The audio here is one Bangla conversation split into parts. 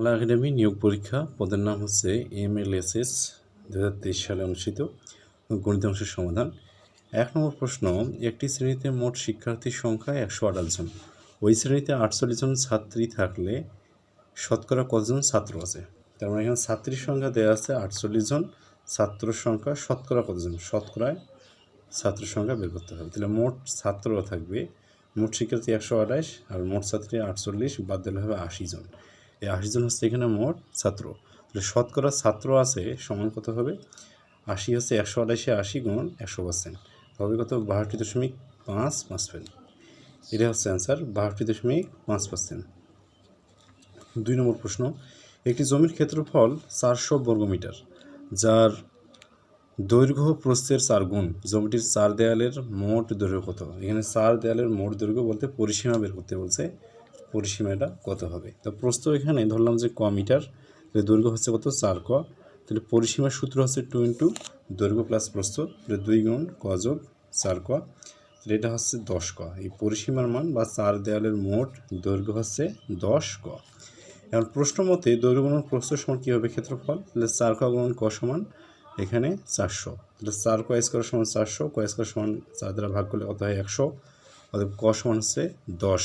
বাংলা একাডেমি নিয়োগ পরীক্ষা পদের নাম হচ্ছে এম এল এস এস দু হাজার তেইশ সালে অনুষ্ঠিত। গণিত অংশের সমাধান। এক নম্বর প্রশ্ন, একটি শ্রেণীতে মোট শিক্ষার্থীর সংখ্যা একশো আঠাশ জন। ওই শ্রেণীতে আটচল্লিশ জন ছাত্রী থাকলে শতকরা কতজন ছাত্র আছে? তার মানে এখানে ছাত্রীর সংখ্যা দেওয়া আছে আটচল্লিশ জন, ছাত্রর সংখ্যা শতকরা কতজন? শতকরায় ছাত্র সংখ্যা বের করতে হবে। তাহলে মোট ছাত্ররা থাকবে, মোট শিক্ষার্থী একশো আঠাশ আর মোট ছাত্রী আটচল্লিশ, বাদ দিলে হবে আশি জন। এই আশি জন হচ্ছে এখানে মোট ছাত্র। তাহলে শতকরা ছাত্র আছে সমান কত হবে? আশি হচ্ছে একশো আঠাশে, আশি গুণ একশো পার্সেন্ট। হবে কত? বাষট্টি দশমিক পাঁচ পার্সেন্ট। এটা হচ্ছে অ্যান্সার বাষট্টি দশমিক পাঁচ পার্সেন্ট। দুই নম্বর প্রশ্ন, একটি জমির ক্ষেত্রফল চারশো বর্গমিটার যার দৈর্ঘ্য প্রস্থের চার গুণ। জমিটির চার দেয়ালের মোট দৈর্ঘ্য কত? এখানে চার দেয়ালের মোট দৈর্ঘ্য বলতে পরিসীমা বের করতে বলছে। পরিসীমাটা কত হবে? তো প্রস্থ এখানে ধরলাম যে ক মিটার, তাহলে দৈর্ঘ্য হচ্ছে কত? চার ক। তাহলে পরিসীমার সূত্র হচ্ছে টু ইন্টু দৈর্ঘ্য প্লাস প্রস্থ, তাহলে দুই গুণ ক যোগ চার ক। তাহলে এটা হচ্ছে দশ ক। এই পরিসীমার মান বা চার দেয়ালের মোট দৈর্ঘ্য হচ্ছে দশ ক। এখন প্রশ্ন মতে দৈর্ঘ্য গুণন প্রস্থ সমান কী হবে ক্ষেত্রফল? তাহলে চার ক গুণন ক সমান এখানে চারশো। তাহলে চার ক স্কোয়ার সমান চারশো, ক স্কোয়ার সমান চার দ্বারা ভাগ করলে কত হয়? একশো। অতএব ক সমান হচ্ছে দশ।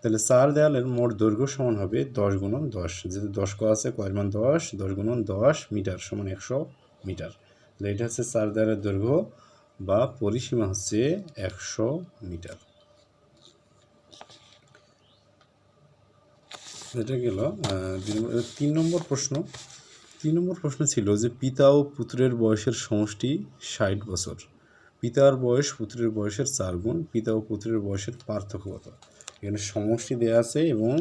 তাহলে চার দেয়ালের মোট দৈর্ঘ্য সমান হবে দশ গুণন দশ। যেহেতু দশ ক আছে কয়ের মান দশ দশ গুণন দশ মিটার সমান একশো মিটার। তাহলে এটা হচ্ছে চার দেয়ালের দৈর্ঘ্য বা পরিসীমা হচ্ছে একশো মিটার। এটা গেল তিন নম্বর প্রশ্ন। তিন নম্বর প্রশ্ন ছিল যে পিতা ও পুত্রের বয়সের সমষ্টি ষাট বছর। পিতার বয়স পুত্রের বয়সের চার গুণ, পিতা ও পুত্রের বয়সের পার্থক্য কত? এখানে সমষ্টি দেওয়া আছে এবং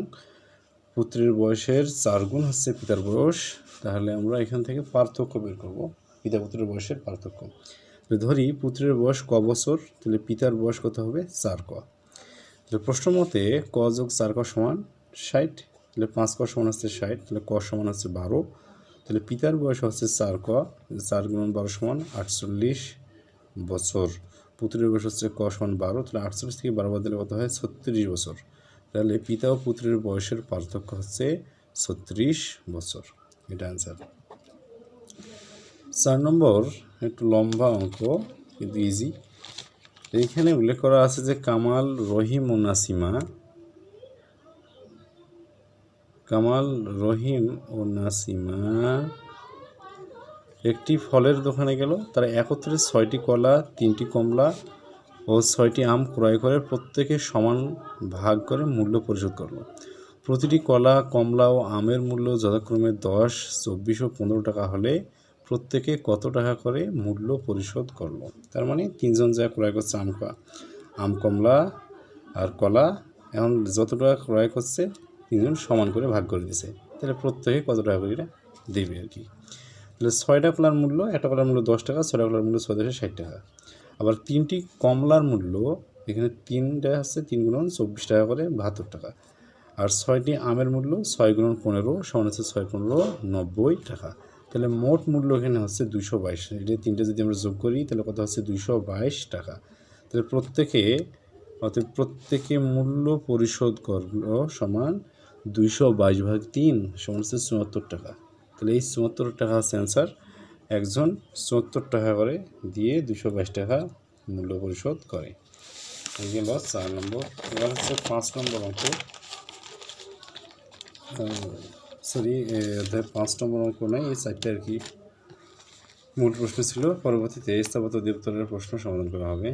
পুত্রের বয়সের চার গুণ হচ্ছে পিতার বয়স। তাহলে আমরা এখান থেকে পার্থক্য বের করব। পিতা পুত্রের বয়সের পার্থক্য। ধরি পুত্রের বয়স ক বছর, তাহলে পিতার বয়স কত হবে? চার ক। তাহলে প্রশ্ন মতে ক যোগ চার ক সমান ষাট, তাহলে পাঁচ ক সমান হচ্ছে ষাট, তাহলে ক সমান হচ্ছে বারো। তাহলে পিতার বয়স হচ্ছে চার ক, চার গুণ বারো সমান আটচল্লিশ বছর। পুত্রের বয়স হচ্ছে ক সমান বারো, তাহলে আটচল্লিশ থেকে বারো বাদ দিলে কত হয়? ছত্রিশ বছর। তাহলে পিতা ও পুত্রের বয়সের পার্থক্য হচ্ছে ছত্রিশ বছর। এটা অ্যান্সার চার নম্বর, একটু লম্বা অঙ্ক, কিন্তু ইজি এইখানে উল্লেখ করা আছে যে কামাল রহিম ও নাসিমা, কামাল রহিম ও নাসিমা একটি ফলের দোকানে গেল। তারা একত্রে ছয়টি কলা, তিনটি কমলা ও ছয়টি আম ক্রয় করে প্রত্যেকে সমান ভাগ করে মূল্য পরিশোধ করল। প্রতিটি কলা, কমলা ও আমের মূল্য যথাক্রমে দশ, চব্বিশ ও পনেরো টাকা হলে প্রত্যেকে কত টাকা করে মূল্য পরিশোধ করল? তার মানে তিনজন যা ক্রয় করছে আম আম, কমলা আর কলা, এখন যত টাকা ক্রয় করছে, তিনজন সমান করে ভাগ করে দিছে। তাহলে প্রত্যেকে কত টাকা করে দেবে আর কি? তাহলে ছয়টা কলার মূল্য, একটা কলার মূল্য দশ টাকা, ছয়টা কলার মূল্য ছয় দশে ষাট টাকা। আবার তিনটি কমলার মূল্য, এখানে তিনটা আছে, তিন গুণন চব্বিশ টাকা করে বাহাত্তর টাকা। আর ছয়টি আমের মূল্য, ছয় গুণন পনেরো, সমান হচ্ছে ছয় পনেরো নব্বই টাকা। তাহলে মোট মূল্য এখানে হচ্ছে দুশো বাইশ। এটা তিনটে যদি আমরা যোগ করি, তাহলে কত হচ্ছে দুশো বাইশ টাকা। তাহলে প্রত্যেকে, অর্থাৎ প্রত্যেকে মূল্য পরিশোধ করল সমান দুইশো বাইশ ভাগ তিন, সমান হচ্ছে চুয়াত্তর টাকা। তাহলে এই চুয়াত্তর টাকা সেন্সার একজন চুয়াত্তর টাকা করে দিয়ে দুশো বাইশ টাকা মূল্য পরিশোধ করে। এই গেল চার নম্বর। এবার হচ্ছে পাঁচ নম্বর অঙ্ক। সরি অধ্যায় পাঁচ নম্বর অঙ্ক নয় এই চারটে আর কি মূল প্রশ্ন ছিল। পরবর্তীতে স্থাপত্য দেবতরের প্রশ্ন সমাধান করা হবে।